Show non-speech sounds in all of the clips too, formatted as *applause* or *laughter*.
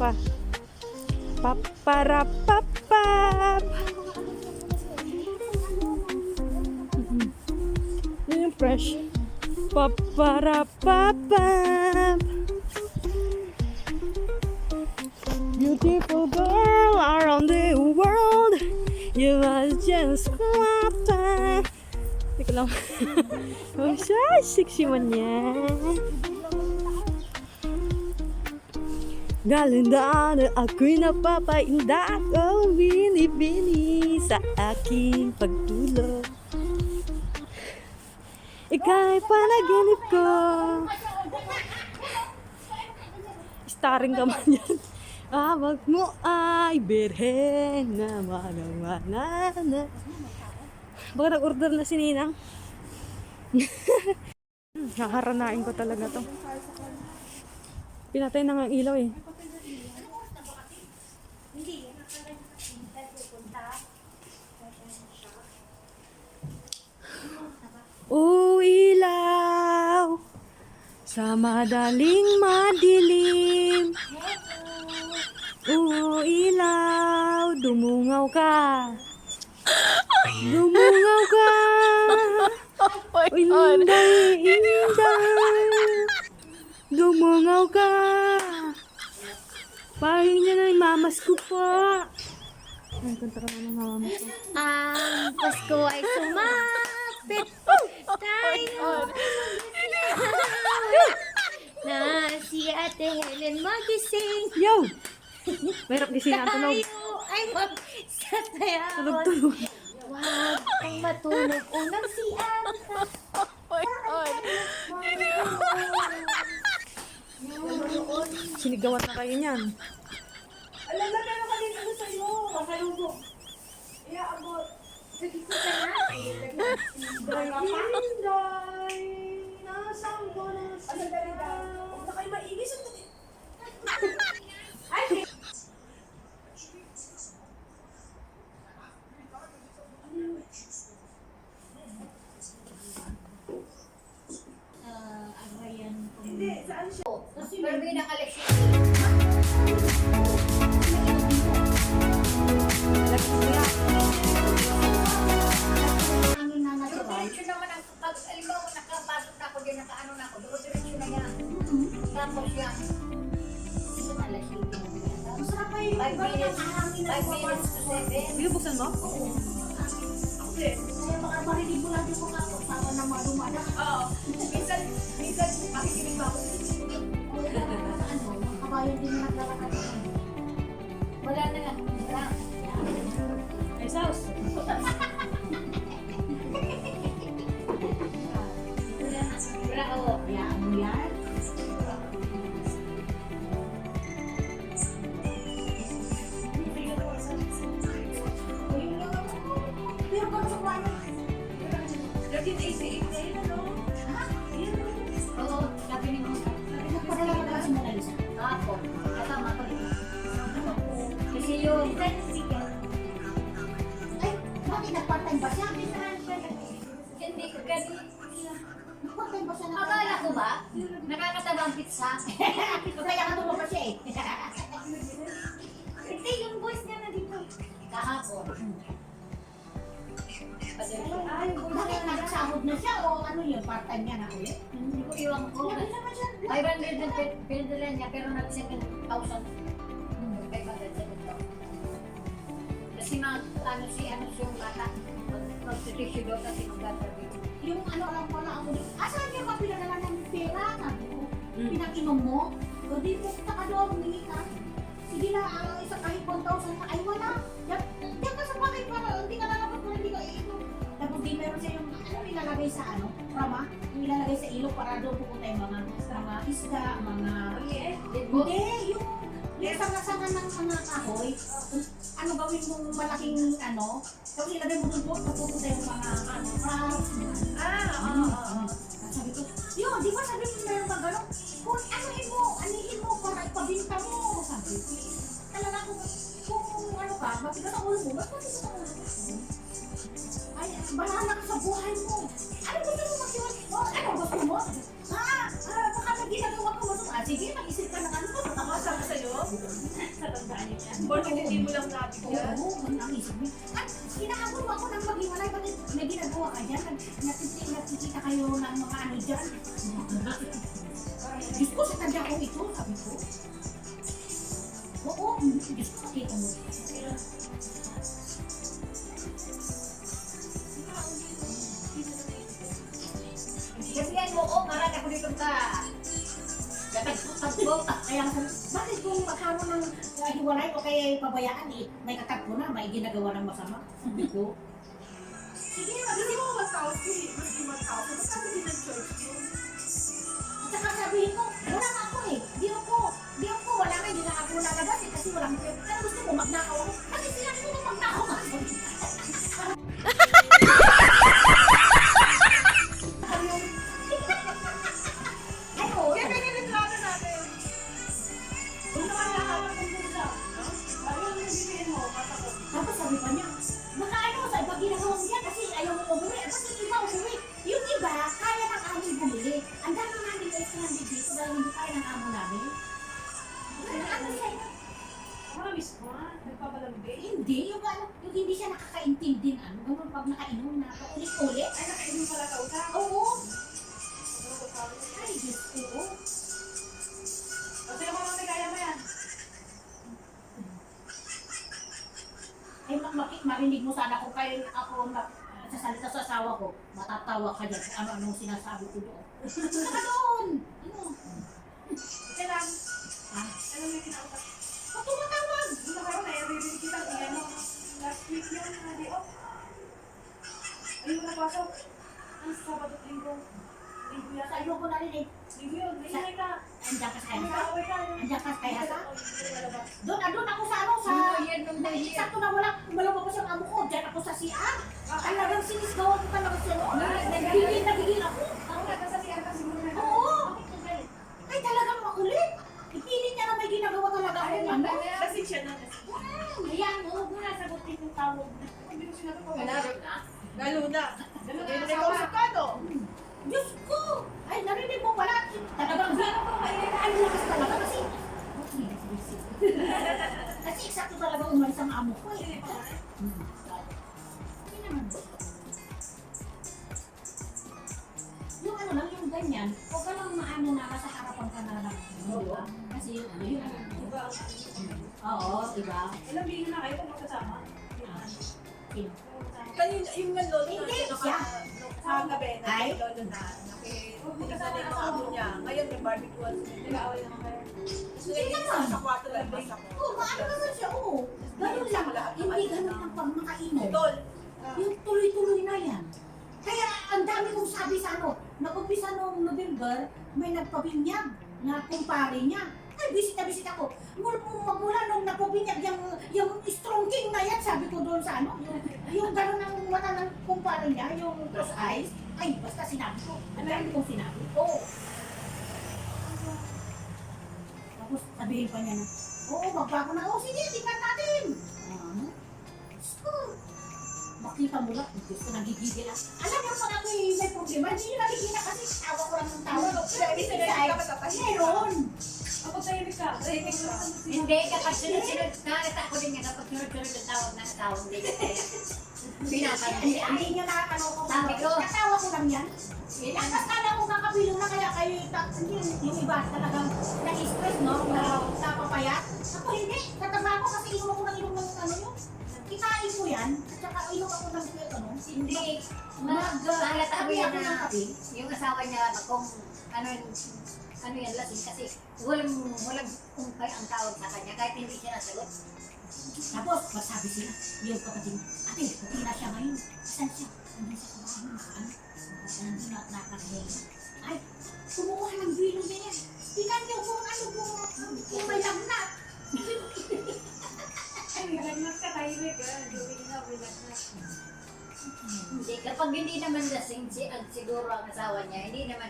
Paparampa. Paparapapap. Yun yung fresh. Paparapapap. Beautiful girl around the world. You are just quite Teka lang. oh, siya, sexy man niya. Ganda na ako'y napapainda Oh, bini-bini sa aking pagtulog Ika'y panaginip ko. Starring ka man yan. Awag mo ay birhen na manawanana Baka nag-order na si Ninang. *laughs* Haharanain ko talaga to Pinatay na nga ang ilaw eh. O ilaw sa madaling madilim. O ilaw, dumungaw ka. Dumungaw ka. *laughs* Inday, inday Dumungaw ka. Parang niya na yung mamas ko pa. Ay, kanta ka na ng mamas ko. Ang Pasko ay sumapit. Tayo. Na si Ate Helen magising. Yo! Mahirap gising ang tunog. Tayo ay magsasayawan Tulog-tulog. Wag kang matulog unang si Ate Sinigawan na kayo niyan Alam na pero kanina ano sa'yo. Makalubo. Iaabot. Sige, sige na. Inday, nasaan ko na Ano talaga? Huwag na kayo maingay. Na ako, diretso na yan. Tapos yan, Alas Masarap pa yung five minutes, five minutes to seven. Binubuksan mo? Kaya baka marinig mo lang yung mga kasama ng mga dumada. Oo. Minsan, minsan, makikinig ba ako? Ano, kabayan din na naglalakad. Wala na lang. Wala. Ay, sauce. *laughs* iyo. Ay, bakit nag-part-time ba siya? Hindi, ko kasi... Nag-part-time ba siya? Akala ko ba? Nakakatabang pizza. Kaya ka tulog pa siya eh. Hindi, yung voice niya na dito. Kahapon. Bakit nagsahod na siya o ano yun, part-time niya na ulit? Hindi ko iwan ko. 500 na pinadala niya pero nag-7,000. Kasi mag, ano si, ano si yung bata, mag-constitution daw kasi mag-gathering. Yung ano lang ko na ako dito. Asan niya ba pinadala ng pera? Sabi ko, Mm. pinakinom mo? O di mo kita ka doon, humingi ka. Sige na, ang isa kahit 1,000 na, ay wala. Yan, yan ka sa bakit para hindi ka lalabas para hindi ka iinom. Tapos di meron siya yung, ano nilalagay sa ano, rama, nilalagay sa ilog para doon pupunta yung mga, mga isda, mga... Did mo? Hindi, yung, yung sanga-sanga ng mga kahoy, ano gawin mong malaking ano, tapos ilagay mo doon po, pupunta yung mga ano, mga Ah, oo, oo. at sabi ko, yun, di ba sabi mo meron ka gano'n? Kung anuhin mo, anihin mo para ipabinta mo. Sabi ko, talaga kung, kung ano ka, matigas ang ulo mo, ba't matigas ang ulo mo? Ay, bahala ka sa buhay mo. Ano gusto mo magsiwas? Diyos ko, sa tanda ko ito, sabi ko. Oo, Diyos ko, nakita mo. Sabihan mo, oh, marami ako dito ka. Gatag-tagbo. Kaya nga sabi, bakit kung magkaroon ng uh, hiwalay o kaya pabayaan, eh, may katagpo na, may ginagawa ng masama? Sabi ko. Sige, hindi mo matawag ko eh. Mas di matawag. Ba't sabi din ng church mo? At saka sabihin ko, marinig mo sana kung kayo ako na sasalita sa asawa ko, matatawa ka dyan kung ano-anong sinasabi ko doon. *laughs* Saka doon! Ano? Okay lang. Ah, Ano may kinautak? Ba't tumatawag? Hindi na karoon, nai-read kita. Ano, last week yun, na day off. Ayun mo napasok. Ang Sabado Linggo. Linggo yata. Sa iyo ko narinig. Andiyan ka sa Ano kaya ka, away ka. Andiyan ka sa kaya sa? Hindi ko malabas. Doon, andun ako sa ano, sa... Nung Na, wala, malawa pa siyang amo ko. Diyan ako sa CR. Talagang sinisgawan ko talaga siya. Nagigil, nagigil ako. Oo. Ay, talagang makulit. Ipilit niya na may ginagawa talaga ako. Ano? Siya na. Ayan, huwag mo na sagutin yung tawag. Hindi ko sinabi ko. Ko! Ay, narinig mo pala. Talagang gano'n ko kayo. Ang lakas talaga kasi. kasi eksakto talaga umalis ang amo ko eh. Hmm. Hindi naman. Yung ano lang, yung ganyan, huwag ka lang maano na nasa harapan ka na lang. Kasi yung ano yun. Diba? Oo, di ba? Ilang bigyan na kayo kung magkasama? Sino? Kanina, yung lolo Hindi, na siya. Sa gabi na Ay? may lolo na nakikasali ng amo niya. Ngayon may barbecue at nag-aaway naman kayo. Naman. isa sa kwarto lang bas ako. Oo, maano naman siya, oo. Ganun lang. Hindi ganun ang pag makainom. Tol, Yung tuloy-tuloy na yan. Kaya ang dami kong sabi sa ano, nag-umpisa noong November, may nagpabinyag na kumpare niya. Ay, visit-visit ako. Mula, magmula nung napabinyag yung, yung strong king na yan, sabi ko doon sa ano, yung, yung gano'n ng mata ng kumpare niya, yung cross eyes. Ay, basta sinabi ko. Ang dami kong sinabi. Oo. Tapos sabihin pa niya na, oo, magbago na. Oo, sige, tingnan natin. Ko. Makita mo lang, Diyos ko, nagigigil ako. Alam niyo, pag ako may may problema, hindi niyo nakikita kasi tawa ko lang ng tawa. Sabihin ka matatahin. Meron. kapag tahimik ka, tahimik ka. Hindi, kapag sunod-sunod, nakakita ko din yan, kapag sunod-sunod ang tawag ng tawag din. Hindi, Pinapay. hindi niyo nakakano ko. Sabi ko. Natawa ko lang yan. Tapos kala ko kakabilo na kaya kayo hindi, yung iba talagang na-stress, no? Na napapayat. Ako hindi. Kataba ko kasi inom ako ng inom ng ano yun. Kikain ko yan. At saka inom ako ng ano. Hindi. Mag- Malata ko yan na yung asawa niya kung ano ano yan lasing kasi walang walang kumpay ang tawag sa kanya kahit hindi siya nasagot. Tapos, magsabi sila, yung kapatid, ate, okay na siya ngayon. Saan siya? Hindi siya sa bahay, nakaano. Nandun na, nakakahiya. Ay, kumukuha ng bilo niya yan. Tingnan niyo kung ano, kung, kung may lagnat. Ay, lagnat ka, tahimik ka. Gawin na, lagnat. Hindi kapag hindi naman lasing si siguro ang asawa niya hindi naman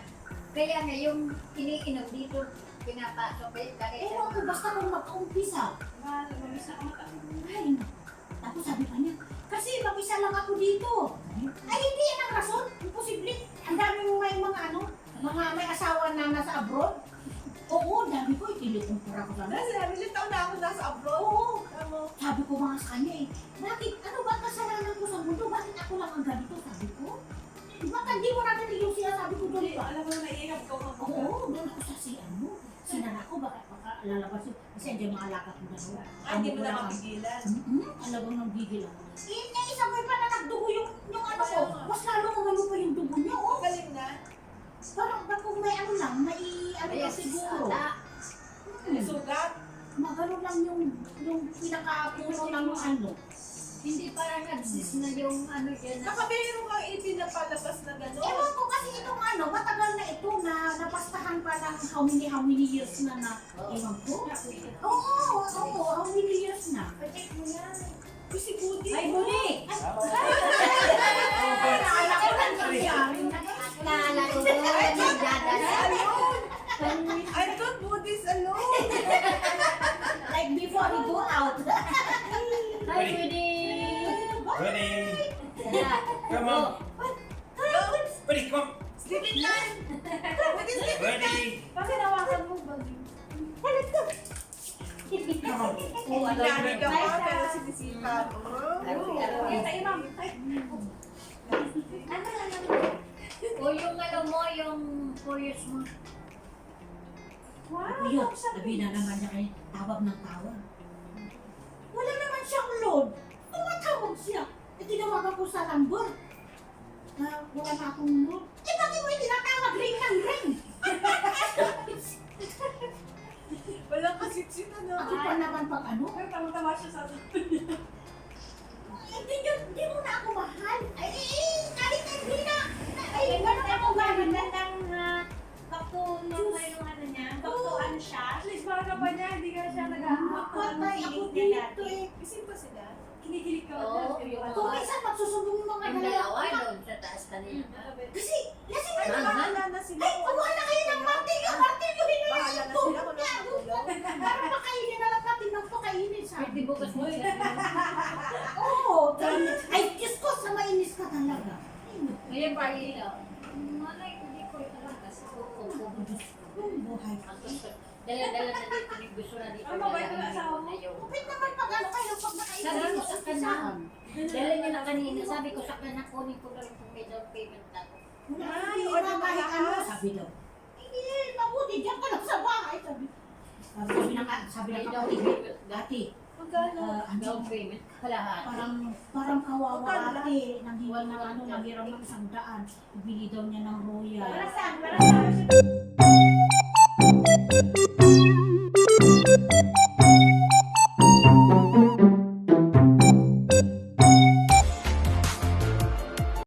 kaya nga yung iniinom dito pinapasok eh kaya Ewan ko, basta kung magkaumpisa. Mamiss na ka. Ay, tapos sabi pa niya, kasi mag-isa lang ako dito. Ay, hindi yan ang rason. Imposible. Ang daming may mga ano, mga may asawa na nasa abroad. Oo, dami ko, itinikumpura ko sana. Nasa, ilang taon na ako nasa abroad. Oo, sabi ko mga sa kanya eh, bakit, ano lalabas yun. Kasi hindi maalakat mo na doon. Ah, hindi mo na mapigilan. Mm-hmm. Talagang nanggigil ako. Eh, na isang may pa na nagdugo yung, yung ano ko. Mas lalo umano pa yung dugo niya, oh. Galing na. Parang ba kung may ano lang, may ano lang siguro. May sugat. Magano lang yung, yung pinakapuno ng ano. hindi parang nagsis na yung ano dyan na Baka mayroon kang ipinapalabas na gano'n. Ewan ko kasi itong ano, matagal na ito na napastahan pa ng how many, how many years na na. Ewan ko. Oo, oo, oo, how many years na. Check mo yan. Uy, si Budi. Ay, Budi! Naalala ko lang siya. Naalala ko doon, nagdadas. I thought Budi's alone. Like before we go out. Hi! Ready? Yeah. Come on. Oh, alam mo Nanay ka na. pa, pero sinisipan. Ay, tayo, ma'am. O yung ano mo, yung years mo. Wow. Ayun, sabi na naman niya kayo, tawag ng tawag. Wala naman siyang load. Tumatawag siya. E tinawagan ko sa number. Na wala na akong load. Eh bakit mo yung tinatawag? Ring ng ring. Walang kasitsit ano. Ako pa naman pag ano. Ay, tama-tama siya sa atin. Hindi nyo, hindi mo na ako mahal. Ay, eh, kahit hindi na. Ay, ganun ako gawin. Magandang uh, baktuno kayo ng ano niya. Baktuan siya. At least baka pa niya, hindi ka siya nag-ahawak Patay ako dito eh. Isin pa sila. Kinikilig ka yung Kung mga minsan magsusumbong yung mga yung dalawa. dalawa doon sa taas kanina. Kasi, lasing na naman. na. Ay, kuha na kayo ng martilyo. Martilyo, na na sila kung. Para pakainin na lang natin ng pakainin sa Pwede bukas mo siya. Oo. Ay, Diyos ko, sa mainis ka talaga. Ngayon pa ilaw. Malay ko, di ko alam kasi kukubo. Ko, buhay. Dala-dala na dito ni gusto na dito. Ang mabait na asawa mo. Kapit naman pag ano kayo pag Sabi nakainin ko sa dala niya na kanina, sabi ko sa kanya, kunin ko lang kung may down payment ako. Wala Ay, hindi order na na lahat. ano. Sabi daw. Hindi, mabuti. Diyan ka lang sa bahay sabi na daw, dati. Magkano? Ah, Down payment, kalahati. Parang, parang kawawa ate, nang hiwal na ano, naghiram ng isang daan. Ibili daw niya ng royal. Para saan? Para saan?